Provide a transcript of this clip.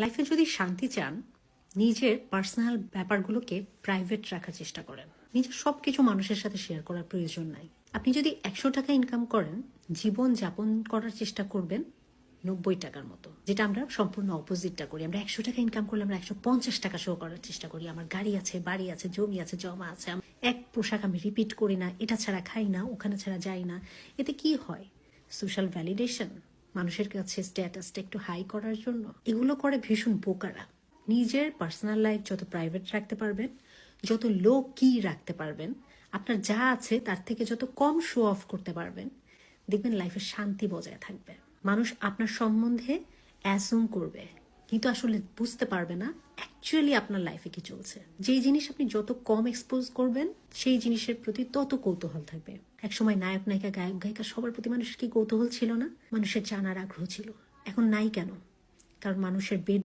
লাইফে যদি শান্তি চান, নিজের পার্সোনাল ব্যাপারগুলোকে প্রাইভেট রাখার চেষ্টা করেন। নিজের সব কিছু মানুষের সাথে শেয়ার করার প্রয়োজন নাই। আপনি যদি একশো টাকা ইনকাম করেন, জীবন যাপন করার চেষ্টা করবেন নব্বই টাকার মতো। যেটা আমরা সম্পূর্ণ অপোজিটটা করি। আমরা একশো টাকা ইনকাম করলে আমরা একশো পঞ্চাশ টাকা শো করার চেষ্টা করি। আমার গাড়ি আছে, বাড়ি আছে, জমি আছে, জমা আছে। এক পোশাক আমি রিপিট করি না। এটা ছাড়া খাই না, ওখানে ছাড়া যাই না। এতে কি হয়? সোশ্যাল ভ্যালিডেশন মানুষের কাছে স্ট্যাটাসটা একটু হাই করার জন্য, এগুলো করে ভীষণ বোকারা। নিজের পার্সোনাল লাইফ যত প্রাইভেট রাখতে পারবেন, যত লো কি রাখতে পারবেন, আপনার যা আছে তার থেকে যত কম শো অফ করতে পারবেন, দেখবেন লাইফে শান্তি বজায় থাকবে। মানুষ আপনার সম্বন্ধে অ্যাসুম করবে, কিন্তু আসলে বুঝতে পারবে না অ্যাকচুয়ালি আপনার লাইফে কি চলছে? যেই জিনিস আপনি যত কম এক্সপোজ করবেন, সেই জিনিসের প্রতি তত কৌতূহল থাকবে। একসময় নায়ক, নায়িকা, গায়ক, গায়িকা সবার প্রতি মানুষের কি কৌতূহল ছিল না? মানুষের জানার আগ্রহ ছিল। এখন নাই কেন? কারণ মানুষের বেড